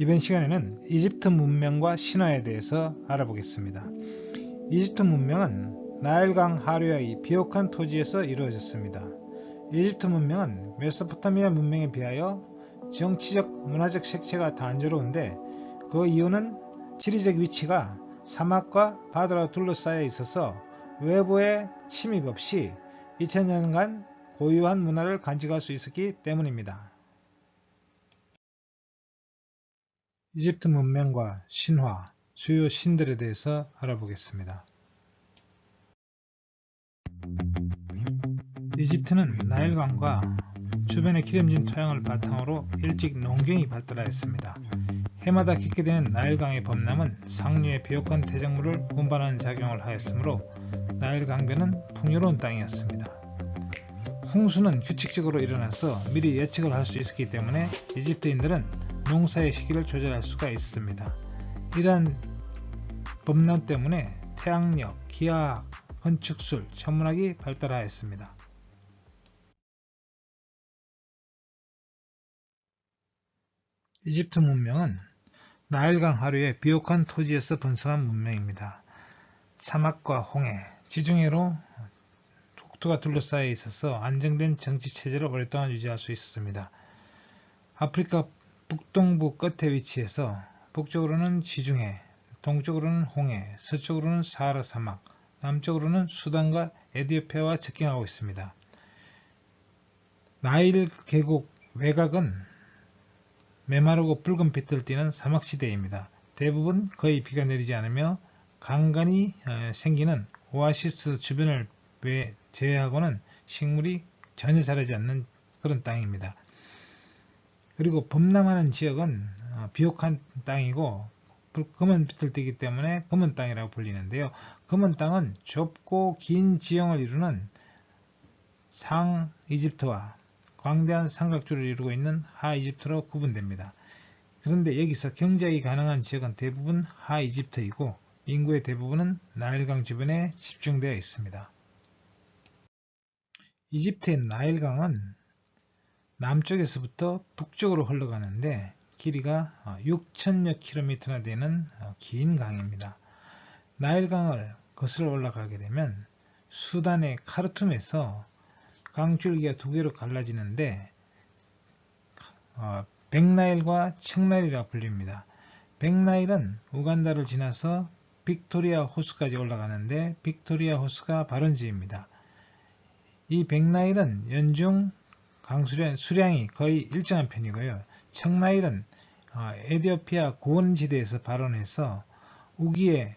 이번 시간에는 이집트 문명과 신화에 대해서 알아보겠습니다. 이집트 문명은 나일강 하류의 비옥한 토지에서 이루어졌습니다. 이집트 문명은 메소포타미아 문명에 비하여 정치적, 문화적 색채가 단조로운데 그 이유는 지리적 위치가 사막과 바다로 둘러싸여 있어서 외부의 침입 없이 2000년간 고유한 문화를 간직할 수 있었기 때문입니다. 이집트 문명과 신화, 주요 신들에 대해서 알아보겠습니다. 이집트는 나일강과 주변의 기름진 토양을 바탕으로 일찍 농경이 발달하였습니다. 해마다 깊게 되는 나일강의 범람은 상류의 비옥한 대작물을 운반하는 작용을 하였으므로 나일강변은 풍요로운 땅이었습니다. 홍수는 규칙적으로 일어나서 미리 예측을 할 수 있었기 때문에 이집트인들은 농사의 시기를 조절할 수가 있습니다. 이러한 범람 때문에 태양력, 기하학, 건축술, 천문학이 발달하였습니다. 이집트 문명은 나일강 하류의 비옥한 토지에서 번성한 문명입니다. 사막과 홍해, 지중해로 국토가 둘러싸여 있어서 안정된 정치 체제를 오랫동안 유지할 수 있었습니다. 아프리카 북동부 끝에 위치해서 북쪽으로는 지중해, 동쪽으로는 홍해, 서쪽으로는 사하라 사막, 남쪽으로는 수단과 에디오피아와 접경하고 있습니다. 나일 계곡 외곽은 메마르고 붉은 빛을 띠는 사막시대입니다. 대부분 거의 비가 내리지 않으며 강간이 어, 생기는 오아시스 주변을 제외하고는 식물이 전혀 자라지 않는 그런 땅입니다. 그리고 범람하는 지역은 어, 비옥한 땅이고 검은 빛을 띠기 때문에 검은 땅이라고 불리는데요. 검은 땅은 좁고 긴 지형을 이루는 상 이집트와 광대한 삼각주를 이루고 있는 하 이집트로 구분됩니다. 그런데 여기서 경제가 가능한 지역은 대부분 하 이집트이고 인구의 대부분은 나일강 주변에 집중되어 있습니다. 이집트의 나일강은 남쪽에서부터 북쪽으로 흘러가는데 길이가 6천여 킬로미터나 되는 어, 긴 강입니다. 나일강을 거슬러 올라가게 되면 수단의 카르툼에서 강줄기가 두 개로 갈라지는데 어, 백나일과 청나일이라 불립니다. 백나일은 우간다를 지나서 빅토리아 호수까지 올라가는데 빅토리아 호수가 발원지입니다. 이 백나일은 연중 강수량 수량이 거의 일정한 편이고요. 청나일은 어, 에디오피아 고원지대에서 발원해서 우기에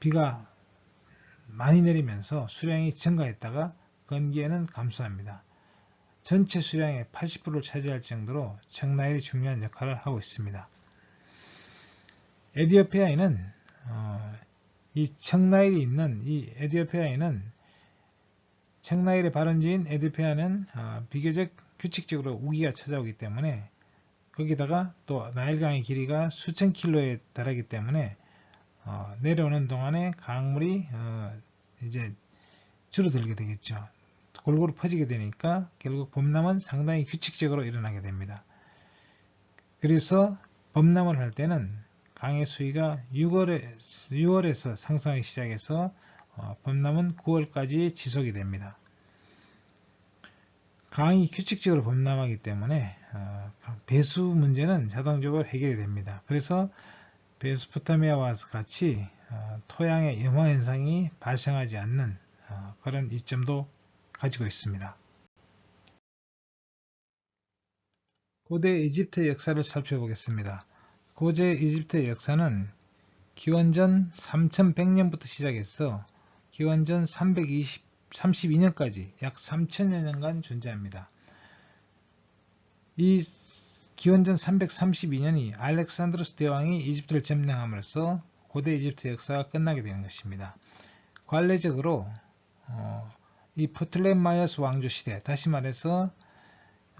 비가 많이 내리면서 수량이 증가했다가 건기에는 감소합니다. 전체 수량의 80%를 차지할 정도로 청나일이 중요한 역할을 하고 있습니다. 에디오피아에는 어, 이 청나일이 있는 이 에디오피아에는 청나일의 발원지인 에드페아는 아, 비교적 규칙적으로 우기가 찾아오기 때문에 거기다가 또 나일강의 길이가 수천 킬로에 달하기 때문에 어, 내려오는 동안에 강물이 어, 이제 줄어들게 되겠죠. 골고루 퍼지게 되니까 결국 범람은 상당히 규칙적으로 일어나게 됩니다. 그래서 범람을 할 때는 강의 수위가 6월에, 6월에서 상승하기 시작해서 어, 범람은 9월까지 지속이 됩니다. 강이 규칙적으로 범람하기 때문에 어, 배수 문제는 자동적으로 해결이 됩니다. 그래서 베스포타미아와 같이 어, 토양의 염화 현상이 발생하지 않는 그런 이점도 가지고 있습니다. 고대 이집트 역사를 살펴보겠습니다. 고대 이집트의 역사는 기원전 3100년부터 시작해서 기원전 320, 32년까지 약 3000여 년간 존재합니다. 이 기원전 332년이 알렉산드로스 대왕이 이집트를 점령함으로써 고대 이집트 역사가 끝나게 되는 것입니다. 관례적으로 어, 이 포틀레마이어스 왕조 시대, 다시 말해서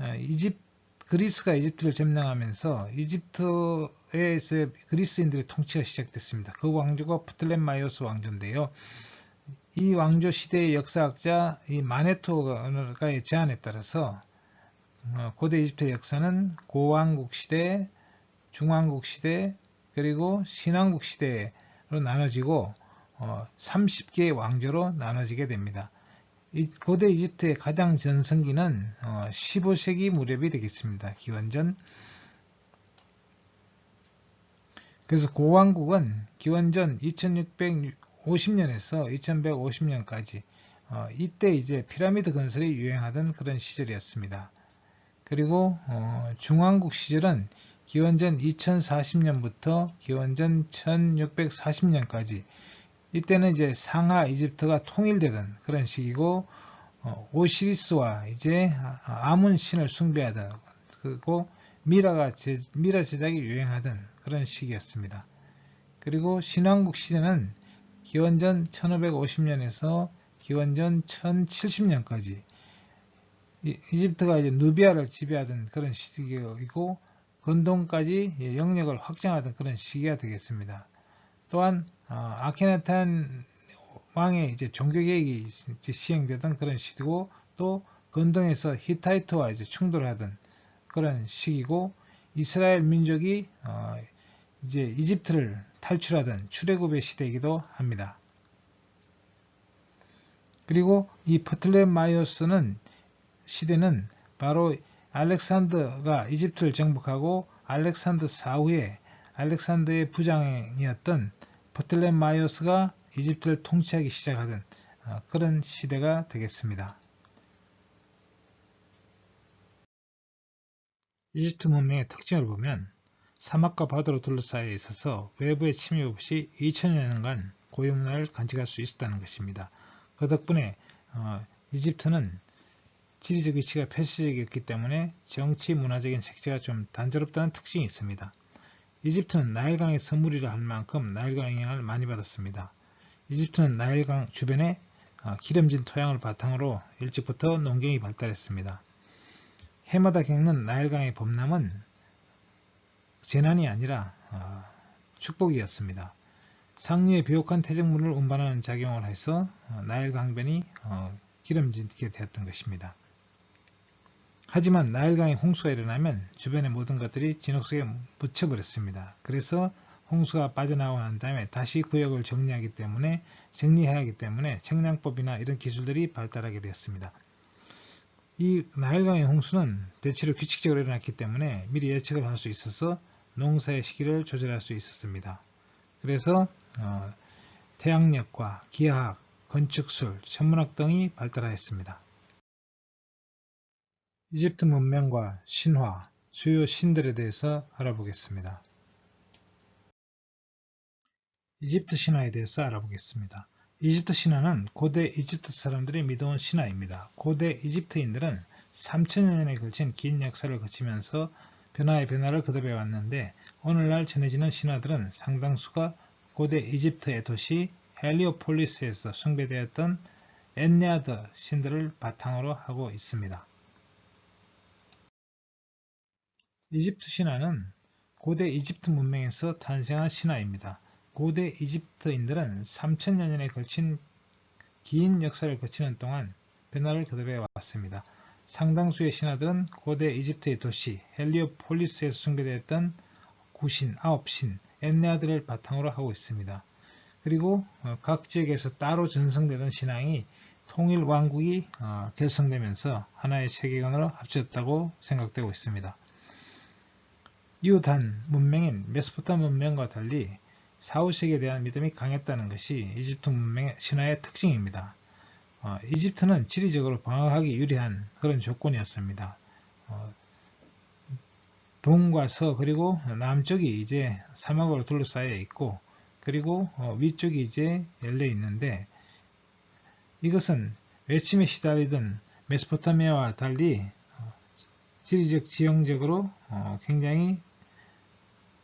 어, 이집 그리스가 이집트를 점령하면서 이집트에서 그리스인들의 통치가 시작됐습니다. 그 왕조가 포틀레마이어스 왕조인데요. 이 왕조 시대의 역사학자 이 마네토가의 제안에 따라서 어, 고대 이집트 역사는 고왕국 시대 중왕국 시대 그리고 신왕국 시대로 나눠지고 30개의 왕조로 나눠지게 됩니다. 고대 이집트의 가장 전성기는 15세기 무렵이 되겠습니다. 기원전 그래서 고왕국은 기원전 2650년에서 2150년까지 어, 이때 이제 피라미드 건설이 유행하던 그런 시절이었습니다. 그리고 어, 중왕국 시절은 기원전 2040년부터 기원전 1640년까지 이때는 이제 상하 이집트가 통일되던 그런 시기고 어, 오시리스와 이제 아문 신을 숭배하던 그리고 미라가 제, 미라 제작이 유행하던 그런 시기였습니다. 그리고 신왕국 시대는 기원전 1550년에서 기원전 1070년까지 이집트가 이제 누비아를 지배하던 그런 시기이고 건동까지 영역을 확장하던 그런 시기가 되겠습니다. 또한 어, 아케나탄 왕의 이제 종교 계획이 시행되던 그런 시기고 또 건동에서 히타이트와 이제 충돌하던 그런 시기고 이스라엘 민족이 어, 이제 이집트를 탈출하던 출애굽의 시대이기도 합니다. 그리고 이 퍼틀레마이오스는 시대는 바로 알렉산더가 이집트를 정복하고 알렉산더 사후에 알렉산더의 부장이었던 퍼틀레마이오스가 이집트를 통치하기 시작하던 어, 그런 시대가 되겠습니다. 이집트 문명의 특징을 보면 사막과 바다로 둘러싸여 있어서 외부의 침입 없이 2000년간 고유 문화를 간직할 수 있었다는 것입니다. 그 덕분에 어, 이집트는 지리적 위치가 폐쇄적이었기 때문에 정치 문화적인 색채가 좀 단조롭다는 특징이 있습니다. 이집트는 나일강의 서물이라 할 만큼 나일강 영향을 많이 받았습니다. 이집트는 나일강 주변에 어, 기름진 토양을 바탕으로 일찍부터 농경이 발달했습니다. 해마다 겪는 나일강의 범람은 재난이 아니라 어, 축복이었습니다. 상류의 비옥한 태적물을 운반하는 작용을 해서 어, 나일 강변이 어, 기름지게 되었던 것입니다. 하지만 나일강에 홍수가 일어나면 주변의 모든 것들이 진흙 속에 묻혀버렸습니다. 그래서 홍수가 빠져나오고 난 다음에 다시 구역을 정리하기 때문에 정리해야 하기 때문에 청량법이나 이런 기술들이 발달하게 되었습니다. 이 나일강의 홍수는 대체로 규칙적으로 일어났기 때문에 미리 예측을 할 수 있어서 농사의 시기를 조절할 수 있었습니다. 그래서 어, 태양력과 기하학, 건축술, 천문학 등이 발달하였습니다. 이집트 문명과 신화, 주요 신들에 대해서 알아보겠습니다. 이집트 신화에 대해서 알아보겠습니다. 이집트 신화는 고대 이집트 사람들이 믿어온 신화입니다. 고대 이집트인들은 3천여 년에 걸친 긴 역사를 거치면서 변화의 변화를 거듭해 왔는데 오늘날 전해지는 신화들은 상당수가 고대 이집트의 도시 헬리오폴리스에서 숭배되었던 엔네아드 신들을 바탕으로 하고 있습니다. 이집트 신화는 고대 이집트 문명에서 탄생한 신화입니다. 고대 이집트인들은 3천여 년에 걸친 긴 역사를 거치는 동안 변화를 거듭해 왔습니다. 상당수의 신화들은 고대 이집트의 도시 헬리오폴리스에서 숭배되었던 구신, 아홉신, 엔네아들을 바탕으로 하고 있습니다. 그리고 어, 각 지역에서 따로 전성되던 신앙이 통일 왕국이 어, 결성되면서 하나의 세계관으로 합쳐졌다고 생각되고 있습니다. 유단 문명인 메소포타미 문명과 달리 사후세계에 대한 믿음이 강했다는 것이 이집트 문명의 신화의 특징입니다. 어, 이집트는 지리적으로 방어하기 유리한 그런 조건이었습니다. 어, 동과 서 그리고 남쪽이 이제 사막으로 둘러싸여 있고 그리고 어, 위쪽이 이제 열려 있는데 이것은 외침에 시달리던 메소포타미아와 달리 어, 지리적 지형적으로 어, 굉장히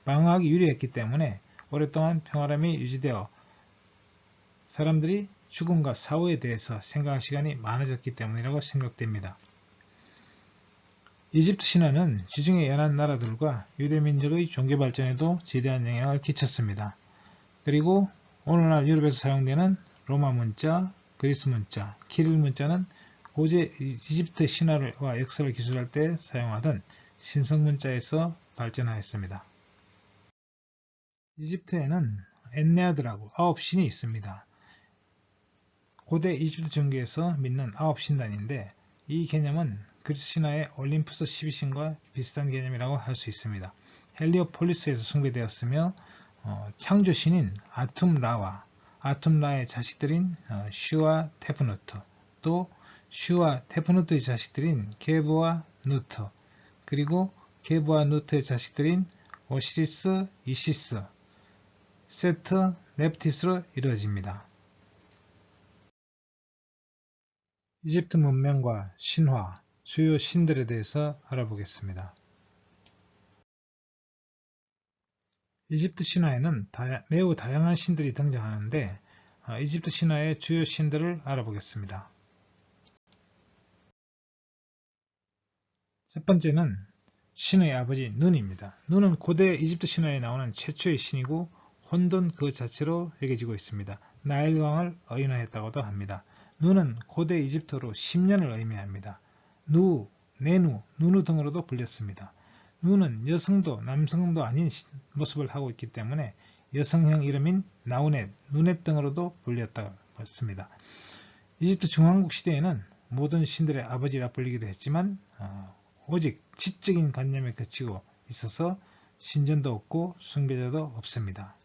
방어하기 유리했기 때문에 오랫동안 평화람이 유지되어 사람들이 죽음과 사후에 대해서 생각할 시간이 많아졌기 때문이라고 생각됩니다. 이집트 신화는 지중해 연안 나라들과 유대민족의 종교 발전에도 지대한 영향을 끼쳤습니다. 그리고 오늘날 유럽에서 사용되는 로마 문자, 그리스 문자, 키릴 문자는 고대 이집트 신화와 역사를 기술할 때 사용하던 신성 문자에서 발전하였습니다. 이집트에는 엔네아드라고 아홉 신이 있습니다. 고대 이집트 종교에서 믿는 아홉 신단인데 이 개념은 그리스 신화의 올림푸스 12신과 비슷한 개념이라고 할 수 있습니다. 헬리오폴리스에서 숭배되었으며 어, 창조신인 아툼라와 아툼라의 자식들인 어, 슈와 테프누트 또 슈와 테프누트의 자식들인 게브와 누트 그리고 게브와 누트의 자식들인 오시리스, 이시스, 세트, 넵티스로 이루어집니다. 이집트 문명과 신화, 주요 신들에 대해서 알아보겠습니다. 이집트 신화에는 다야, 매우 다양한 신들이 등장하는데 어, 이집트 신화의 주요 신들을 알아보겠습니다. 첫 번째는 신의 아버지 눈입니다. 눈은 고대 이집트 신화에 나오는 최초의 신이고 혼돈 그 자체로 여겨지고 있습니다. 나일강을 의인화했다고도 합니다. 눈은 고대 이집트로 10년을 의미합니다. 누, 네누, 누누 등으로도 불렸습니다. 누는 여성도 남성도 아닌 모습을 하고 있기 때문에 여성형 이름인 나우넷, 누넷 등으로도 불렸다고 했습니다. 이집트 중왕국 시대에는 모든 신들의 아버지라 불리기도 했지만 어, 오직 지적인 관념에 그치고 있어서 신전도 없고 숭배자도 없습니다.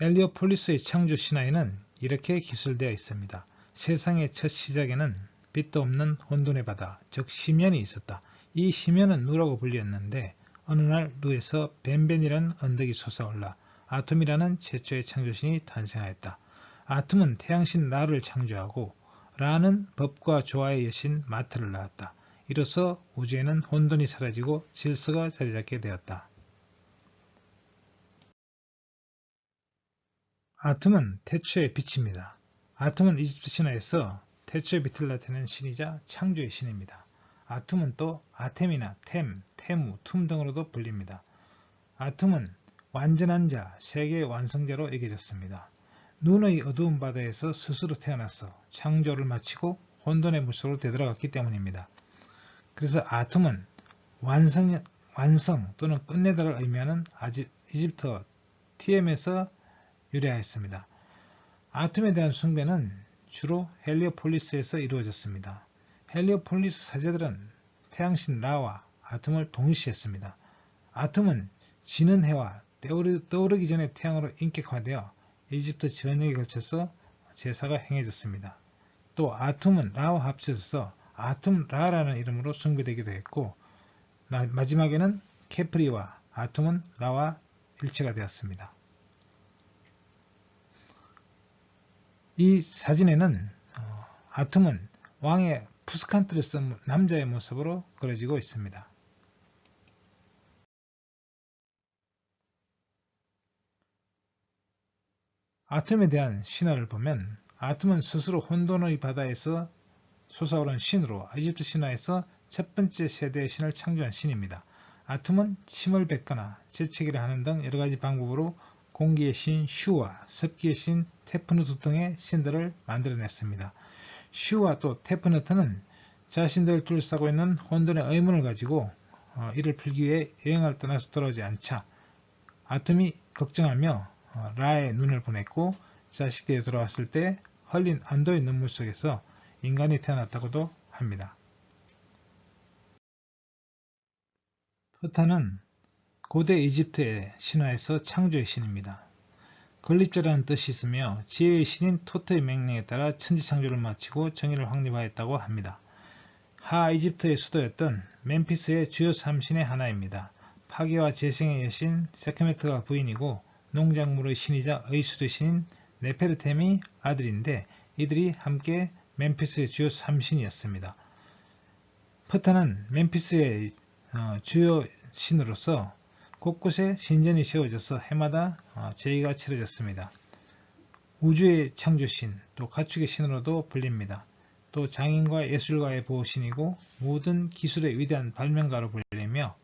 헬리오폴리스의 창조 신화에는 이렇게 기술되어 있습니다. 세상의 첫 시작에는 빛도 없는 혼돈의 바다, 즉 심연이 있었다. 이 심연은 누라고 불렸는데 어느 날 누에서 벤벤이라는 언덕이 솟아올라 아툼이라는 최초의 창조신이 탄생하였다. 아툼은 태양신 라를 창조하고 라는 법과 조화의 여신 마트를 낳았다. 이로써 우주에는 혼돈이 사라지고 질서가 자리잡게 되었다. 아툼은 태초의 빛입니다. 아툼은 이집트 신화에서 태초의 빛을 나타내는 신이자 창조의 신입니다. 아툼은 또 아템이나 템, 테무, 툼 등으로도 불립니다. 아툼은 완전한 자, 세계의 완성자로 여겨졌습니다. 눈의 어두운 바다에서 스스로 태어나서 창조를 마치고 혼돈의 물속으로 되돌아갔기 때문입니다. 그래서 아툼은 완성, 완성 또는 끝내다를 의미하는 아지, 이집트어 TM에서 유래하였습니다. 아툼에 대한 숭배는 주로 헬리오폴리스에서 이루어졌습니다. 헬리오폴리스 사제들은 태양신 라와 아툼을 동시했습니다. 아툼은 지는 해와 떠오르기 전에 태양으로 인격화되어 이집트 전역에 걸쳐서 제사가 행해졌습니다. 또 아툼은 라와 합쳐져서 아툼 라라는 이름으로 숭배되기도 했고 마지막에는 케프리와 아툼은 라와 일체가 되었습니다. 이 사진에는 어, 아툼은 왕의 푸스칸트를 쓴 남자의 모습으로 그려지고 있습니다. 아툼에 대한 신화를 보면 아툼은 스스로 혼돈의 바다에서 솟아오른 신으로 이집트 신화에서 첫 번째 세대의 신을 창조한 신입니다. 아툼은 침을 뱉거나 재채기를 하는 등 여러가지 방법으로 공기의 신 슈와 습기의 신 테프누트 등의 신들을 만들어냈습니다. 슈와 또 테프누트는 자신들을 둘러싸고 있는 혼돈의 의문을 가지고 어, 이를 풀기 위해 여행을 떠나서 돌아오지 않자 아톰이 걱정하며 어, 라의 눈을 보냈고 자식들이 돌아왔을 때 흘린 안도의 눈물 속에서 인간이 태어났다고도 합니다. 토타는 고대 이집트의 신화에서 창조의 신입니다. 건립자라는 뜻이 있으며 지혜의 신인 토트의 명령에 따라 천지창조를 마치고 정의를 확립하였다고 합니다. 하 이집트의 수도였던 멤피스의 주요 3신의 하나입니다. 파괴와 재생의 여신 세크메트가 부인이고 농작물의 신이자 의수의 신인 네페르템이 아들인데 이들이 함께 멤피스의 주요 3신이었습니다. 프타는 멤피스의 어, 주요 신으로서 곳곳에 신전이 세워져서 해마다 어, 제의가 치러졌습니다. 우주의 창조신, 또 가축의 신으로도 불립니다. 또 장인과 예술가의 보호신이고 모든 기술의 위대한 발명가로 불리며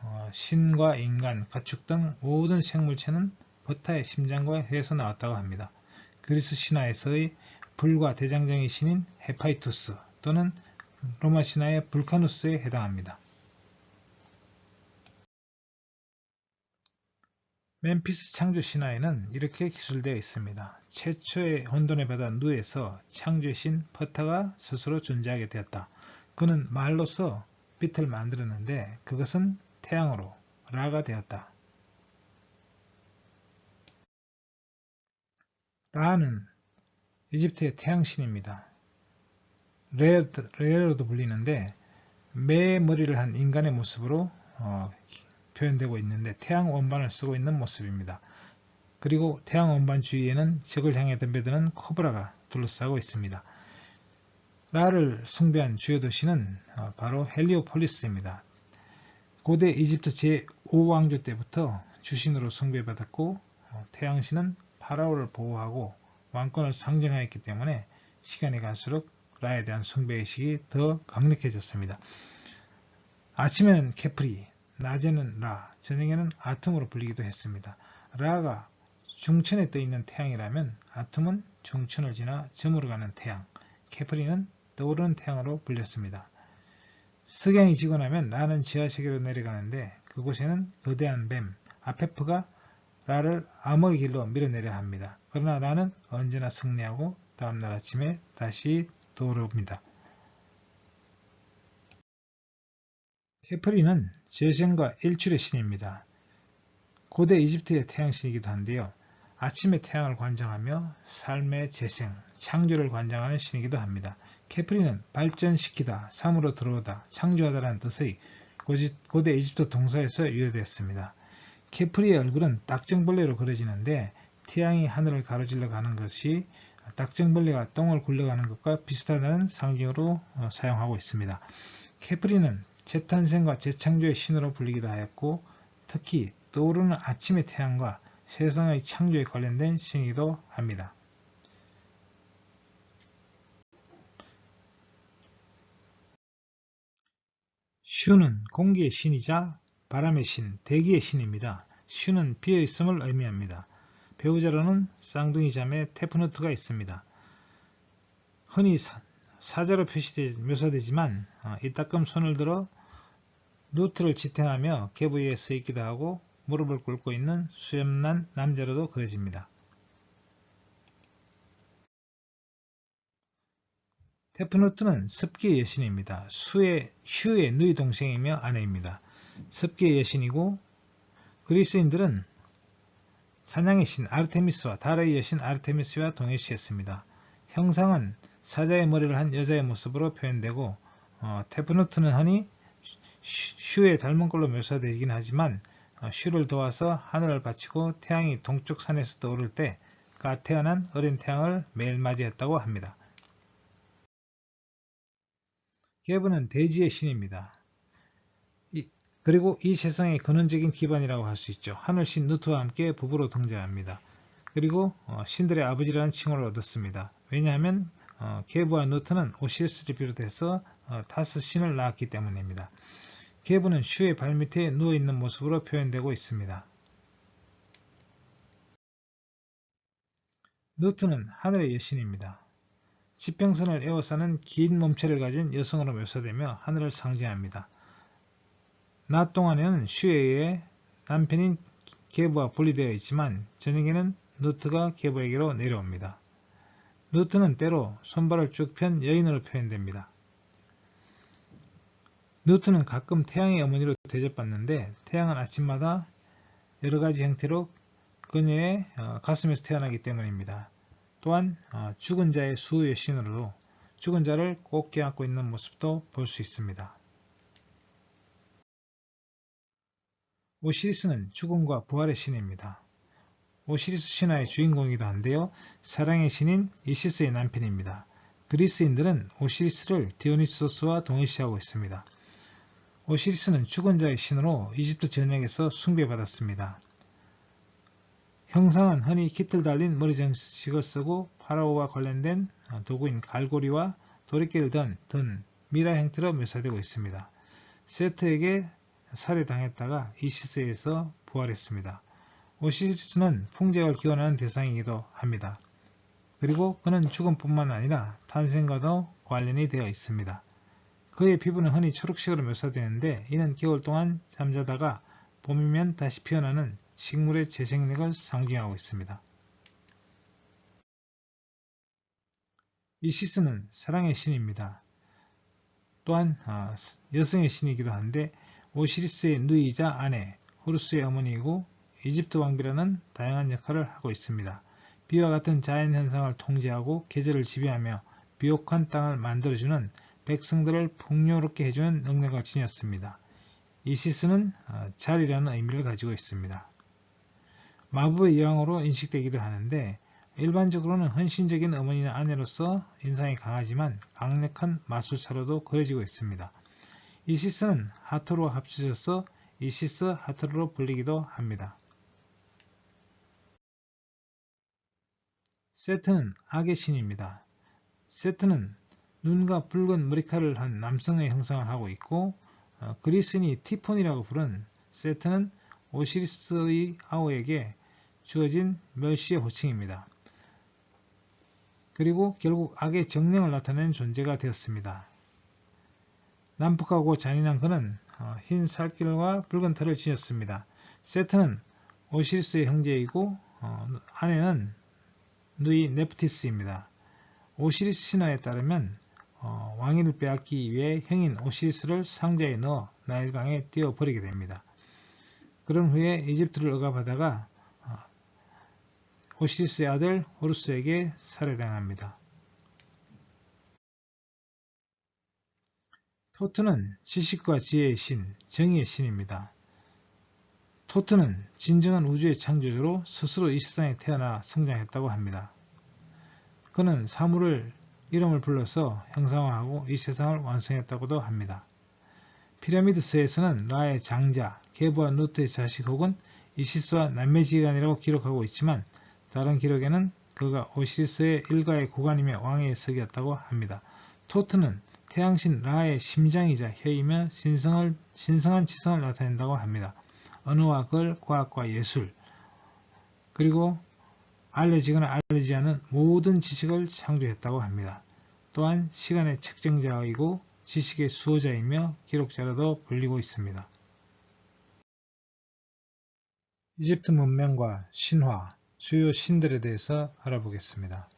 어, 신과 인간, 가축 등 모든 생물체는 버타의 심장과 혀에서 나왔다고 합니다. 그리스 신화에서의 불과 대장정의 신인 헤파이투스 또는 로마 신화의 불카누스에 해당합니다. 멤피스 창조 신화에는 이렇게 기술되어 있습니다. 최초의 혼돈의 바다 누에서 창조의 신 퍼타가 스스로 존재하게 되었다. 그는 말로서 빛을 만들었는데 그것은 태양으로 라가 되었다. 라는 이집트의 태양신입니다. 레어도 불리는데 매 머리를 한 인간의 모습으로 어, 표현되고 있는데 태양 원반을 쓰고 있는 모습입니다. 그리고 태양 원반 주위에는 적을 향해 덤벼드는 코브라가 둘러싸고 있습니다. 라를 숭배한 주요 도시는 어, 바로 헬리오폴리스입니다. 고대 이집트 제5왕조 때부터 주신으로 숭배받았고 어, 태양신은 파라오를 보호하고 왕권을 상징하였기 때문에 시간이 갈수록 라에 대한 숭배의식이 더 강력해졌습니다. 아침에는 케프리, 낮에는 라, 저녁에는 아툼으로 불리기도 했습니다. 라가 중천에 떠 있는 태양이라면 아툼은 중천을 지나 점으로 가는 태양, 케프리는 떠오르는 태양으로 불렸습니다. 석양이 지고 나면 라는 지하세계로 내려가는데 그곳에는 거대한 뱀, 아페프가 라를 암흑의 길로 밀어내려 합니다. 그러나 라는 언제나 승리하고 다음날 아침에 다시 돌아옵니다. 케프리는 재생과 일출의 신입니다. 고대 이집트의 태양신이기도 한데요. 아침의 태양을 관장하며 삶의 재생, 창조를 관장하는 신이기도 합니다. 케프리는 발전시키다, 삶으로 들어오다, 창조하다라는 뜻의 고대 이집트 동사에서 유래되었습니다. 케프리의 얼굴은 딱정벌레로 그려지는데 태양이 하늘을 가로질러 가는 것이 딱정벌레가 똥을 굴려가는 것과 비슷하다는 상징으로 어, 사용하고 있습니다. 케프리는 재탄생과 재창조의 신으로 불리기도 하였고 특히 떠오르는 아침의 태양과 세상의 창조에 관련된 신이기도 합니다. 슈는 공기의 신이자 바람의 신, 대기의 신입니다. 슈는 비어있음을 의미합니다. 배우자로는 쌍둥이 자매 테프누트가 있습니다. 흔히 사, 자로 표시되 묘사되지만 어, 이따금 손을 들어 누트를 지탱하며 계부에 서 있기도 하고 무릎을 꿇고 있는 수염난 남자로도 그려집니다. 테프누트는 습기의 여신입니다. 수의, 휴의 누이 동생이며 아내입니다. 습기의 여신이고 그리스인들은 사냥의 신 아르테미스와 달의 여신 아르테미스와 동일시했습니다. 형상은 사자의 머리를 한 여자의 모습으로 표현되고 어, 테프누트는 흔히 슈에 닮은 걸로 묘사되긴 하지만 어, 슈를 도와서 하늘을 바치고 태양이 동쪽 산에서 떠오를 때 그가 태어난 어린 태양을 매일 맞이했다고 합니다. 게브는 대지의 신입니다. 그리고 이 세상의 근원적인 기반이라고 할 수 있죠. 하늘신 누트와 함께 부부로 등장합니다. 그리고 어, 신들의 아버지라는 칭호를 얻었습니다. 왜냐하면 어, 게브와 누트는 오시리스를 비롯해서 어, 다섯 신을 낳았기 때문입니다. 게브는 슈의 발밑에 누워있는 모습으로 표현되고 있습니다. 누트는 하늘의 여신입니다. 지평선을 에워싸는 긴 몸체를 가진 여성으로 묘사되며 하늘을 상징합니다. 낮 동안에는 슈에의 남편인 게브와 분리되어 있지만 저녁에는 누트가 게브에게로 내려옵니다. 누트는 때로 손발을 쭉 편 여인으로 표현됩니다. 누트는 가끔 태양의 어머니로 대접받는데 태양은 아침마다 여러가지 형태로 그녀의 어, 가슴에서 태어나기 때문입니다. 또한 어, 죽은 자의 수의 신으로도 죽은 자를 꼭 껴안고 있는 모습도 볼 수 있습니다. 오시리스는 죽음과 부활의 신입니다. 오시리스 신화의 주인공이기도 한데요. 사랑의 신인 이시스의 남편입니다. 그리스인들은 오시리스를 디오니소스와 동일시하고 있습니다. 오시리스는 죽은 자의 신으로 이집트 전역에서 숭배받았습니다. 형상은 흔히 깃을 달린 머리 장식을 쓰고 파라오와 관련된 도구인 갈고리와 도리깨를 든, 든 미라 형태로 묘사되고 있습니다. 세트에게 살해당했다가 이시스에서 부활했습니다. 오시리스는 풍제를 기원하는 대상이기도 합니다. 그리고 그는 죽음뿐만 아니라 탄생과도 관련이 되어 있습니다. 그의 피부는 흔히 초록색으로 묘사되는데 이는 겨울 동안 잠자다가 봄이면 다시 피어나는 식물의 재생력을 상징하고 있습니다. 이시스는 사랑의 신입니다. 또한 아, 여성의 신이기도 한데 오시리스의 누이이자 아내, 호루스의 어머니이고 이집트 왕비라는 다양한 역할을 하고 있습니다. 비와 같은 자연 현상을 통제하고 계절을 지배하며 비옥한 땅을 만들어주는 백성들을 풍요롭게 해주는 능력을 지녔습니다. 이시스는 아, 자리라는 의미를 가지고 있습니다. 마부의 여왕으로 인식되기도 하는데 일반적으로는 헌신적인 어머니나 아내로서 인상이 강하지만 강력한 마술사로도 그려지고 있습니다. 이시스는 하토로 합쳐져서 이시스 하토로로 불리기도 합니다. 세트는 악의 신입니다. 세트는 눈과 붉은 머리카락을 한 남성의 형상을 하고 있고 어, 그리스인이 티폰이라고 부른 세트는 오시리스의 아우에게 주어진 멸시의 호칭입니다. 그리고 결국 악의 정령을 나타내는 존재가 되었습니다. 난폭하고 잔인한 그는 어, 흰 살길과 붉은 털을 지녔습니다. 세트는 오시리스의 형제이고 어, 아내는 누이 네프티스입니다. 오시리스 신화에 따르면 어, 왕위를 빼앗기 위해 형인 오시리스를 상자에 넣어 나일강에 띄워버리게 됩니다. 그런 후에 이집트를 억압하다가 오시리스의 아들 호루스에게 살해당합니다. 토트는 지식과 지혜의 신, 정의의 신입니다. 토트는 진정한 우주의 창조주로 스스로 이 세상에 태어나 성장했다고 합니다. 그는 사물을 이름을 불러서 형상화하고 이 세상을 완성했다고도 합니다. 피라미드서에서는 라의 장자, 게브와 누트의 자식 혹은 이시스와 남매지간이라고 기록하고 있지만 다른 기록에는 그가 오시리스의 일가의 고관이며 왕의 석이었다고 합니다. 토트는 태양신 라의 심장이자 혀이며 신성을, 신성한 지성을 나타낸다고 합니다. 언어와 글, 과학과 예술, 그리고 알려지거나 알려지지 않은 모든 지식을 창조했다고 합니다. 또한 시간의 측정자이고 지식의 수호자이며 기록자로도 불리고 있습니다. 이집트 문명과 신화, 주요 신들에 대해서 알아보겠습니다.